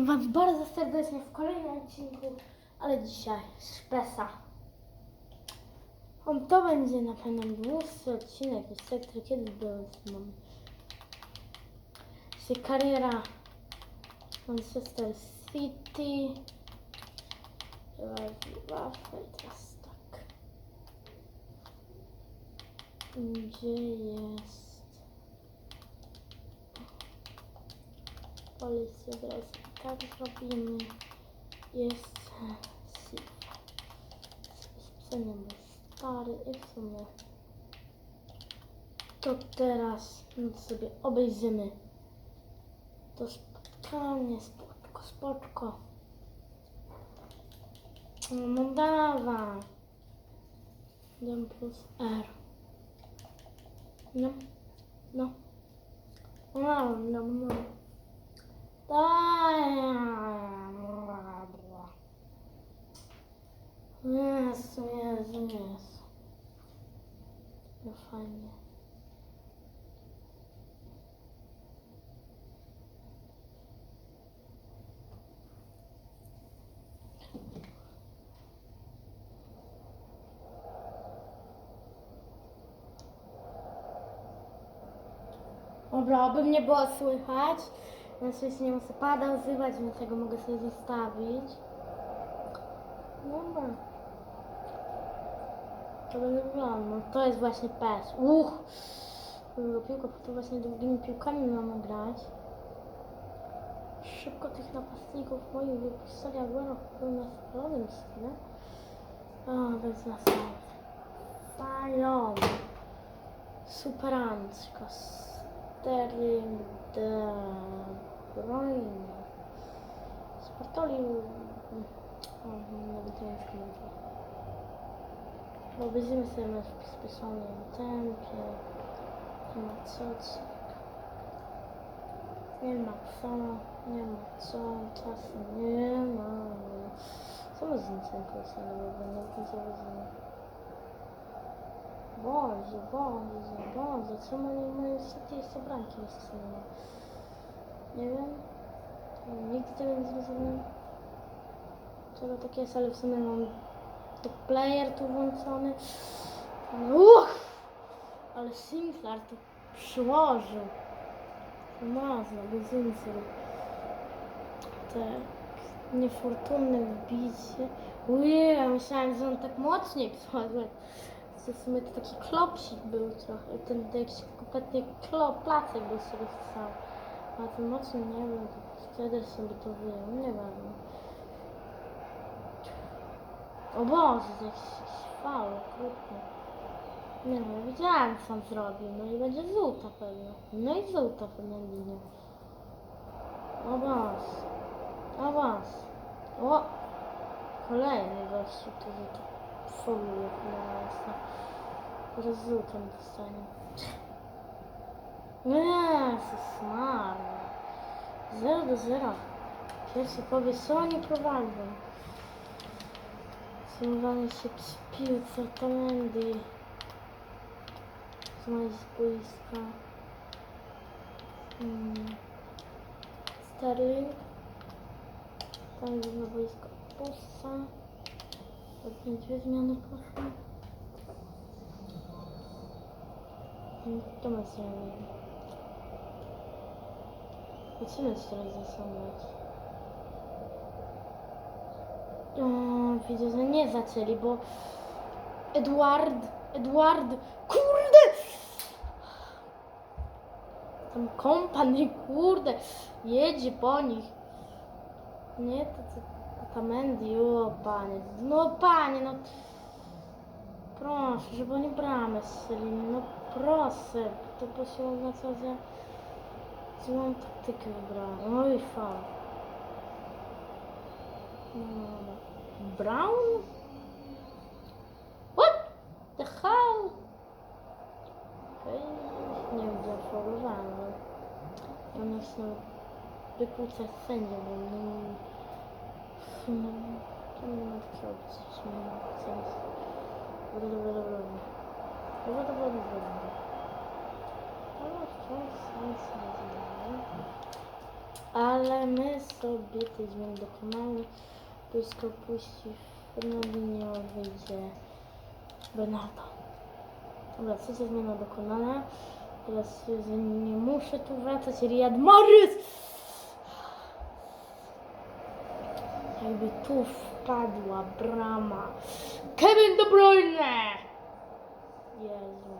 Witam Was bardzo serdecznie w kolejnym odcinku, ale dzisiaj szpesa. On to będzie na pewno dłuższy odcinek niż te, które kiedyś były z mną. Czyli kariera Manchester City. I teraz tak. Gdzie jest... Policję teraz tak zrobimy. Jest Sif. Spisany był stary i w sumie to teraz sobie obejrzymy to spotkanie, spoczko, spoczko. No dawaj. 1 plus R. No, no. No, no, no. Jezu, Jezu, Jezu. No fajnie. Dobra, oby mnie było słychać. Na szczęście nie muszę pada używać, więc tego mogę sobie zostawić. Dobra. To będzie wyglądało. No to jest właśnie PES. Uch! Druga piłka, bo to właśnie drugimi piłkami mamy grać. Szybko tych napastników moich wypuszczali Aguero był na spalonym stile. A, to jest na sam. Fajon. Superancko. Sterling Bruyne. Spartolił... Nawet nie mówię. Bo obejrzymy sobie w przyspieszonym tempie. Nie ma co. Nie ma co, nie ma co, czasu nie ma. Co ma z nim ten ale nawet nie zauważyłem. Boże, Boże, Boże, czemu nie mają jeszcze jeszcze jeszcze nie? Nie wiem. Nigdy tego nie zrozumiałem. Czego tak jest, ale w sumie mam to player tu włączony. Uch! Ale Sinclair to przyłożył. Mazno, insyru. Tak. Niefortunne wbicie. Ujej, myślałem, że on tak mocniej przychodził. W sumie to taki klopsik był trochę. Ten jakiś kompletnie klop, placek był tego strzał. A ten mocny nie wiem, to wtedy sobie to wyjął, nie wiem. O Boże, to jakiś faul, okrutny. Nie no, ja wiedziałem co on zrobił, no i będzie żółta pewno. No i żółta pewnie linia. O Boże. O Boże. O! Kolejny gościu, który to foluje chyba jest. Teraz żółtą dostanie. Jezus Maria. 0 do 0. Pierwszy powie, co oni prowadzą. Zajmowanie się przy piłce, Tamendi. Znaleźć z boiska. Hmm. Sterling. Tam jest na boisko Pussa. Pewnie dwie zmiany poszły. Hmm, To ma co teraz zasadać. O, widzę, że nie zaczęli, bo Edward, Edward, kurde! Tam kompany, kurde, jedzie po nich. Nie, to co, ta Mandy, o panie, no panie, no. Proszę, żeby oni bramę strzelili, no proszę, to by się oznacza, że złą taktykę wybrałem. Oj, faul. No, dobra. Brown? What the hell? Okej, nie wiem, gdzie faulowałem, ale on jest no, wykłócać sędzią, bo nie... No, to nie ma takiej opcji, że nie ma sensu. Dobra, dobra, dobra. Dobra, dobra, dobra, dobra. Ale nie my sobie tej zmiany dokonamy. Błysko puści Fernandinho, wyjdzie Bernardo. Dobra, trzecia zmiana dokonana. Teraz nie muszę tu wracać. Riyad Mahrez! Jakby tu wpadła brama. Kevin De Bruyne! Jezu.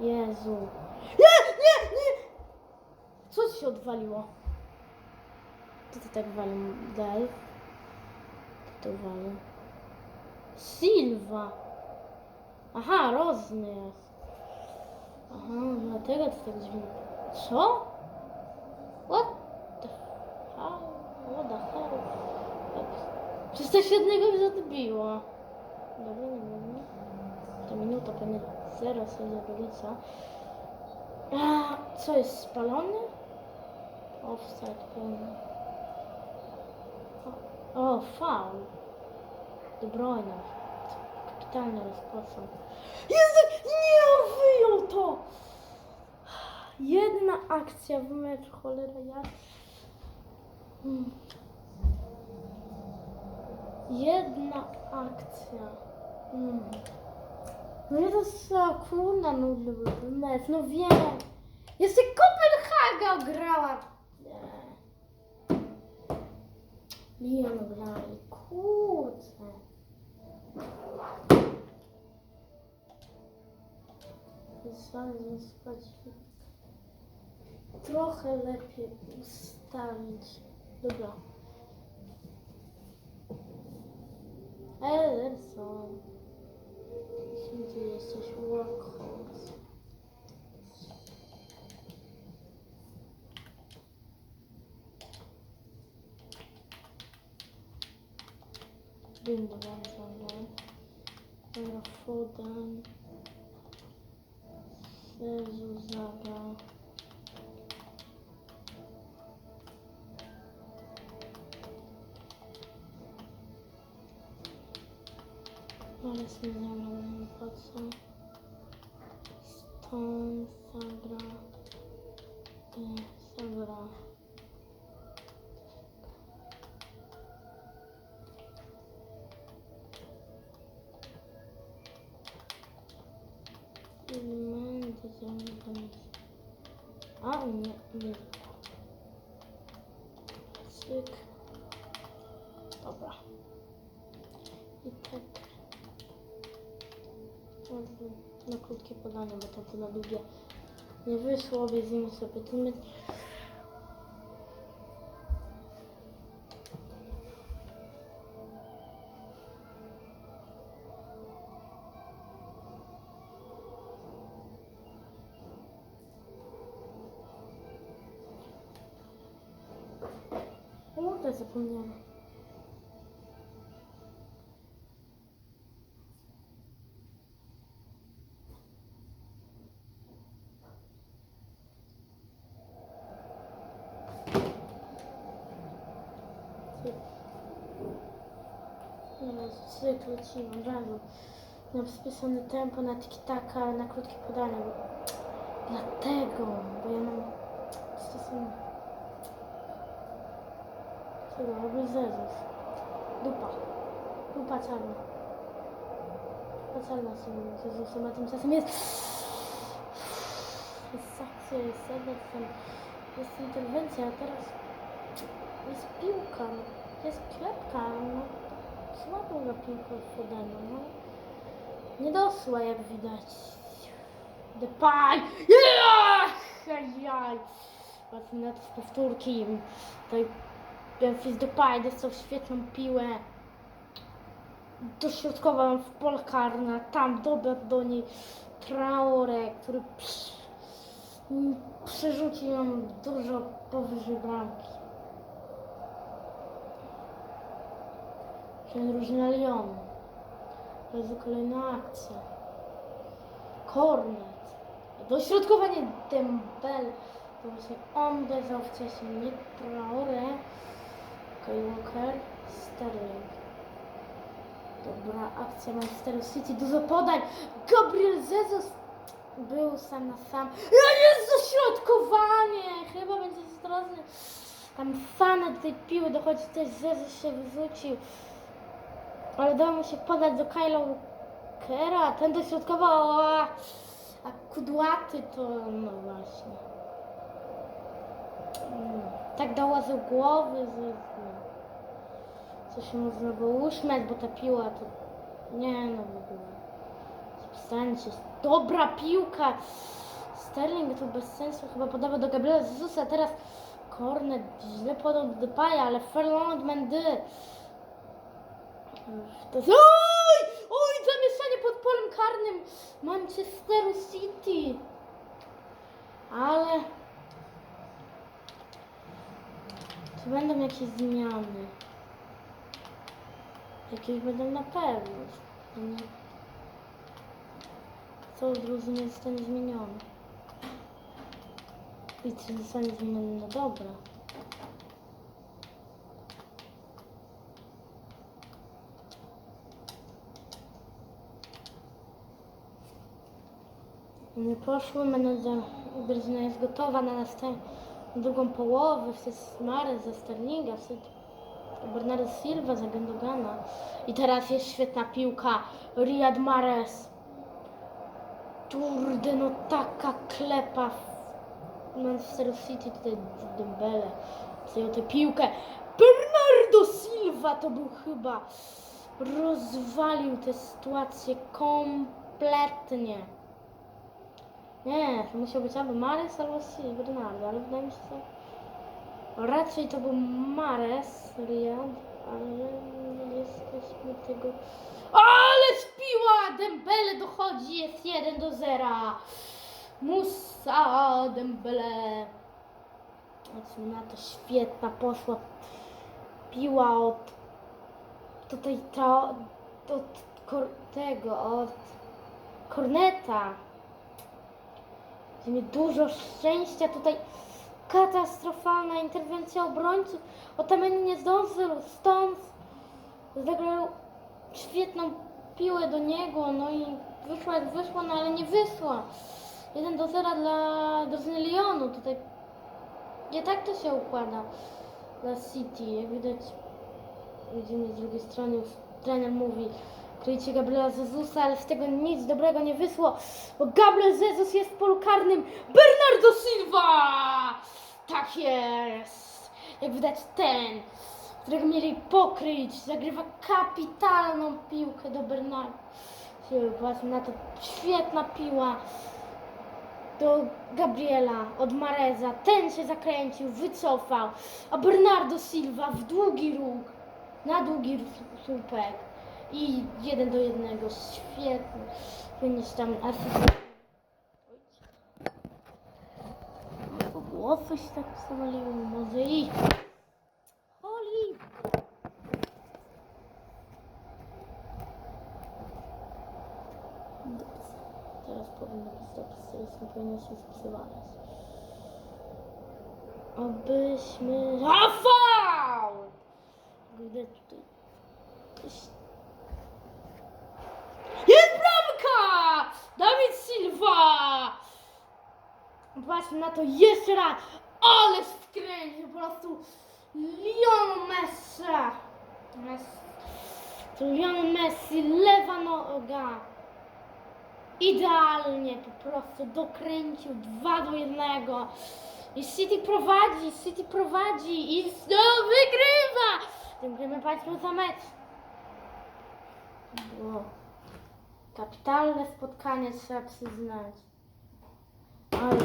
Jezu. Nie, nie, nie! Co ci się odwaliło? Co ty tak walił, Del? Kto to walił? Silva! Aha, rozny jest. Aha, dlatego to tak dźwięk. Co? What the hell? What the hell? Przecież to jednego mi zadbiło. Dobra, nie wiem. To minuta pewnie zero sobie zabolica. A, co jest spalony? Offside pełny. O, o, faul. De Bruyne. Jezu, nie, wyjął to! Jedna akcja w meczu, cholera ja. Hmm. Jedna akcja. Hmm. No nie to co, kurna nudny był ten mecz, no wiem. Jeszcze Kopenhaga grała. No grali, kurczę. Zanim spać. Trochę lepiej ustawić. Dobra. Ederson. Gdzie ty jesteś? Workhorse. Lindemann zagrał. Dobra, Foden. Jezu zagrał. Ale sobie zagrał, krótkie podanie, bo to tyle długie nie wyszło. Obiedzimy sobie ten mecz. O, to zapomniałam. Lecimy, od razu. Na spisane tempo, na tiki-taka, na krótkie podanie. Bo... Dlatego, bo ja mam stosunek. Chyba, albo Zezus. Dupa. Dupa czarna. Dupa czarna z tym Zezusem, a tymczasem jest... Jest akcja, jest Ederson, jest interwencja, a teraz jest piłka, jest klepka, no. Słabo na piłkę od Fodena, no. Nie dosła, jak widać. Depay! Jaj! Patrzmy na to z powtórki. Tutaj Memphis Depay dostał świetną piłę. Dośrodkował w pole karne, tam dobiegł do niej Traore, który przerzucił ją dużo powyżej bramki. Ten różny Lyon. To jest kolejna akcja. Kornet. Dośrodkowanie Dembel. To właśnie on uderzał wcześniej, nie Traore. Walker, Sterling. Dobra, akcja Manchester City, dużo podań. Gabriel Jesus był sam na sam. Ja jest dośrodkowanie! Chyba będzie zdrożny. Tam Fana do tej piły dochodzi, też Zezy się wyrzucił. Ale udało mu się podać do Kyla Walkera, a ten dośrodkował, a, a kudłaty to no właśnie. Mm, Tak dołożył głowy, że no, co się można było uśmiać, bo ta piła to nie no w ogóle. Dobra piłka! Sterling to bez sensu chyba podawał do Gabriela Jezusa, teraz Kornet źle podał do Depaya, ale Ferland Mendy. To. Oj! Oj! Zamieszanie pod polem karnym Manchesteru City. Ale... Czy będą jakieś zmiany? Jakieś będą na pewno. Co w drużynie zostanie zmienione? I czy zostanie zmienione na dobre? Nie poszło, menedżer drużyna jest gotowa na następną drugą połowę, jest Mares za Sterlinga, Bernardo Silva za Gendogana. I teraz jest świetna piłka, Riyad Mahrez. Kurde, no taka klepa w Manchester City, tutaj Dembele przejął tę piłkę. Bernardo Silva to był chyba, rozwalił tę sytuację kompletnie. Nie, to musiał być albo Mares, albo Silva, Bernardo, ale wydaje mi się, że raczej to był Mares, Riyad, ale nie jesteśmy tego... Ale spiła! Dembele dochodzi, jest 1 do 0. Musa Dembele. Na to, świetna poszła piła od tutaj to, od kor, tego, od Korneta. Mi dużo szczęścia tutaj katastrofalna interwencja obrońców. Otameni nie zdążył, stąd zagrał świetną piłę do niego, no i wyszła jak wyszła, no ale nie wyszła. 1 do 0 dla drużyny Lyonu. Tutaj nie tak to się układa dla City. Jak widać, widzimy z drugiej strony już trener mówi kryjcie Gabriela Jezusa, ale z tego nic dobrego nie wyszło, bo Gabriel Jezus jest w polu karnym. Bernardo Silva! Tak jest! Jak widać ten, którego mieli pokryć, zagrywa kapitalną piłkę do Bernardo. Patrzmy na to, świetna piła do Gabriela od Mareza. Ten się zakręcił, wycofał, a Bernardo Silva w długi róg, na długi słupek i jeden do jednego. Świetny. Finish tam głowy się tak zawaliło, może i... Oli! Teraz powinno być dobrze, nie powinno się spisywać. Obyśmy... Rafał! Gdy tutaj... Jest jest bramka! Silva! Patrzmy na to jeszcze raz. Ale skręcił po prostu Lionel Messi. To Lionel Messi, lewa noga. Idealnie po prostu dokręcił 2 do 1. I City prowadzi, City prowadzi i znowu wygrywa. Dziękujemy Państwu za mecz. Kapitalne spotkanie, trzeba przyznać. Ale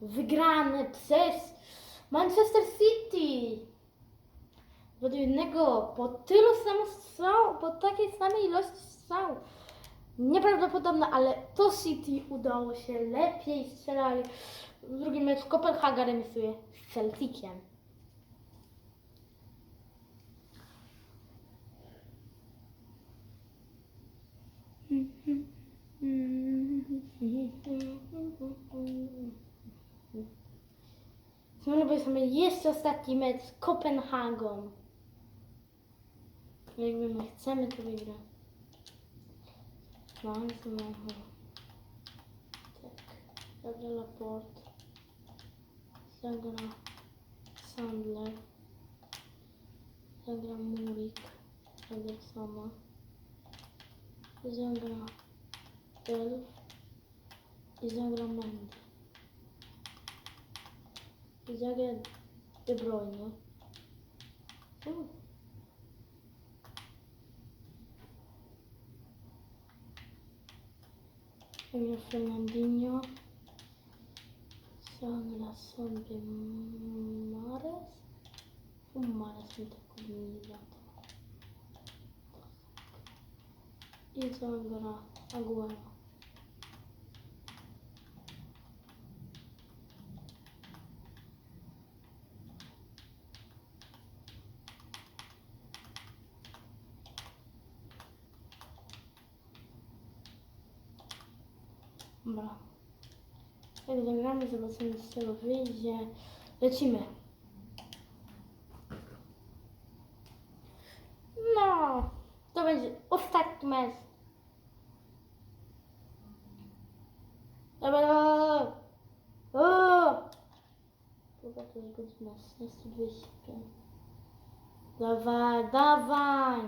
wygrane przez Manchester City. Do jednego po tylu strzał, po takiej samej ilości strzał. Nieprawdopodobne, ale to City udało się lepiej strzelali. W drugim meczu Kopenhaga remisuje z Celticiem. Znowu sobie jeszcze ostatni mecz z Kopenhagą. Jakby my chcemy to wygrać. Mam znowu. Tak. Zagra Laport. Zagra Sandler. Zagra Murik. Zagra. I zagra Mendy. I zagra De Bruyne. U. Zagra Fernandinho. Zagra sobie Mares. O, Mares mi tak powinien lata. I zagra Aguero. Dobra. Jak zagramy, zobaczymy z czego wyjdzie. Lecimy. No, to będzie ostatni mecz. Dobra. O! Chyba to jest godzina 16.25. Dawaj, dawaj!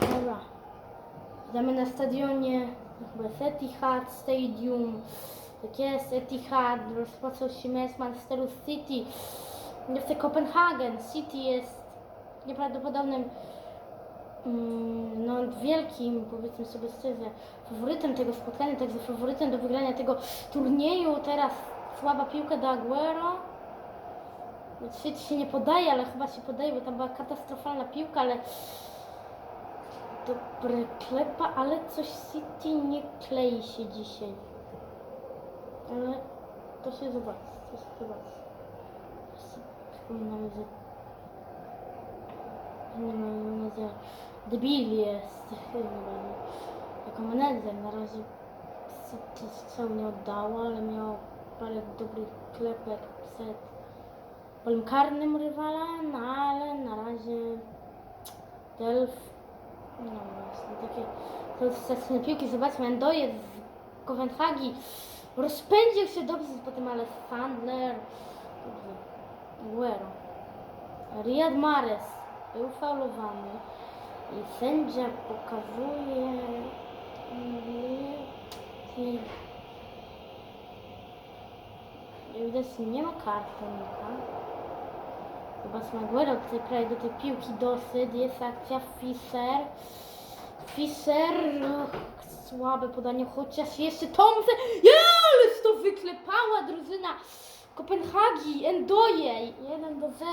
Dobra. Gramy na stadionie, jest Etihad Stadium. Tak jest, Etihad, rozpoczął się mecz Manchesteru City. Jest Kopenhagen. City jest nieprawdopodobnym, mm, no wielkim, powiedzmy sobie szczerze, faworytem tego spotkania, także faworytem do wygrania tego turnieju. Teraz słaba piłka do Aguero. City się nie podaje, ale chyba się podaje, bo tam była katastrofalna piłka, ale Dobre klepa, ale coś City nie klei się dzisiaj. Ale to się zobaczy, to się zobaczy. Przypominamy, że mamy, że debil jest. Jako menedżer na razie City strzał nie oddało, ale miał parę dobrych klepek przed polem karnym rywala, no ale na razie Delf no właśnie, takie sensacyjne piłki. Zobaczmy, Endoje z Kopenhagi. Rozpędził się dobrze potem, ale Sandler, Guero. Riyad Mahrez. Był faulowany. I sędzia pokazuje nie, nie, widać, nie ma kartonika. Zobaczmy, Aguero tutaj prawie do tej piłki dosyć. Jest akcja Fischer. Fischer. Słabe podanie, chociaż jeszcze Thompson. Jależ to wyklepała drużyna Kopenhagi. Endoje. 1 do 0.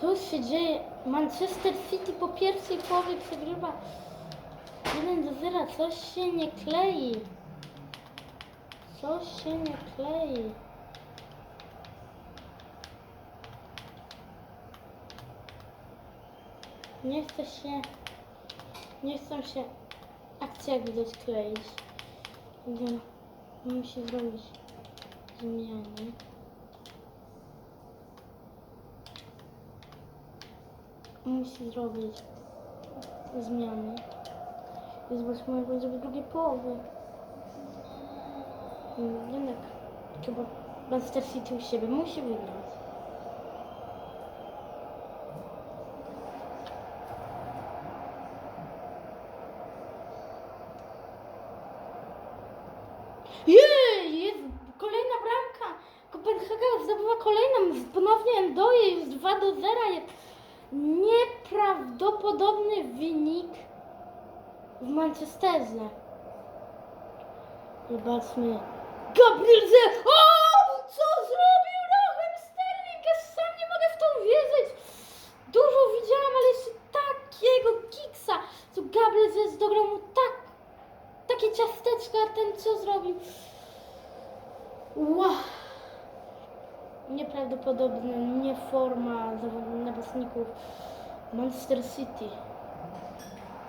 Co się dzieje? Manchester City po pierwszej połowie przegrywa 1 do 0. Coś się nie klei. Coś się nie klei. Nie chce się. Nie chcą się akcja jak widać kleić. Więc musi zrobić zmiany. Musi zrobić zmiany. I zobaczmy jak będzie w drugiej połowie. Jednak chyba Manchester City u siebie musi wygrać. Jej, jest kolejna bramka. Kopenhaga zdobywa kolejną. Ponownie Endoje już 2 do 0. Jest nieprawdopodobny wynik w Manchesterze. Zobaczmy. Gabriel Ze... Co zrobił Raheem Sterling? Ja sam nie mogę w to uwierzyć. Dużo widziałam, ale jeszcze takiego kiksa. Co Gabriel Ze dograł mu tak takie ciasteczko, a ten co zrobił? Wow. Nieprawdopodobne, nie forma napastników Manchester City.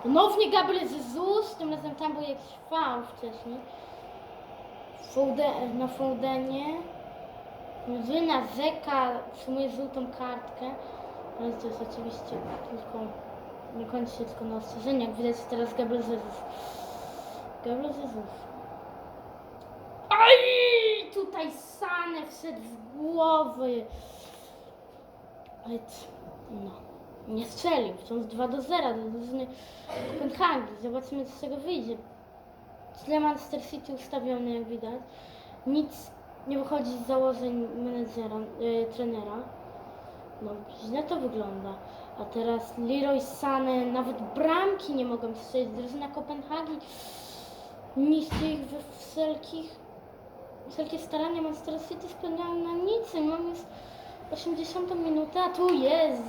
Ponownie Gabriel Jesus, tym razem tam był jakiś faul wcześniej. Foden, na Fodenie. Wyna Zeka sumuje żółtą kartkę. Ale to jest oczywiście tylko, nie kończy się tylko na ostrzeżeniu. Jak widać teraz Gabriel Jesus. Gabriel Jesus. Aj! Tutaj Sane wszedł w głowy. No, nie strzelił. Wciąż 2 do 0 do drużyny Kopenhagi. Zobaczymy, co z tego wyjdzie. Źle Manchester City ustawiony, jak widać. Nic nie wychodzi z założeń menedżera, y, trenera. No, źle to wygląda. A teraz Leroy Sané, nawet bramki nie mogą strzelić. Drużyna Kopenhagi niszczy ich we wszelkich, wszelkie starania Manchester City spełniają na nic. Mam już 80 minutę, a tu jest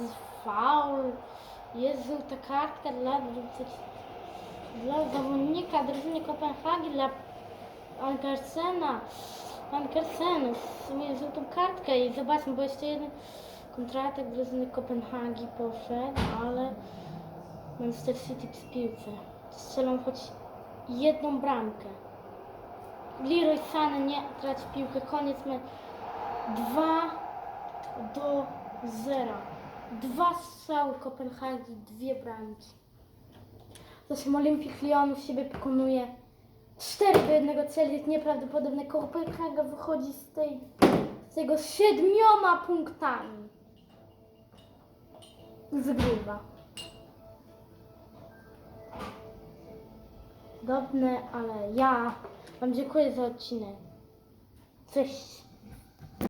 faul, jest żółta kartka dla, dla zawodnika drużyny Kopenhagi, dla Ankersena. Ankersen sumie żółtą kartkę i zobaczmy, bo jeszcze jeden kontratak drużyny Kopenhagi poszedł, ale Manchester City przy piłce. Strzelą choć jedną bramkę. Leroy Sané nie traci piłkę, koniec meczu. 2 do 0. Dwa strzały Kopenhagi, dwie bramki. Zresztą Olimpik Lyonu siebie pokonuje 4 do 1 cel jest nieprawdopodobne. Kopenhaga wychodzi z, tej, z tego siedmioma punktami. Wygrywa. Dobne, ale ja Wam dziękuję za odcinek. Cześć.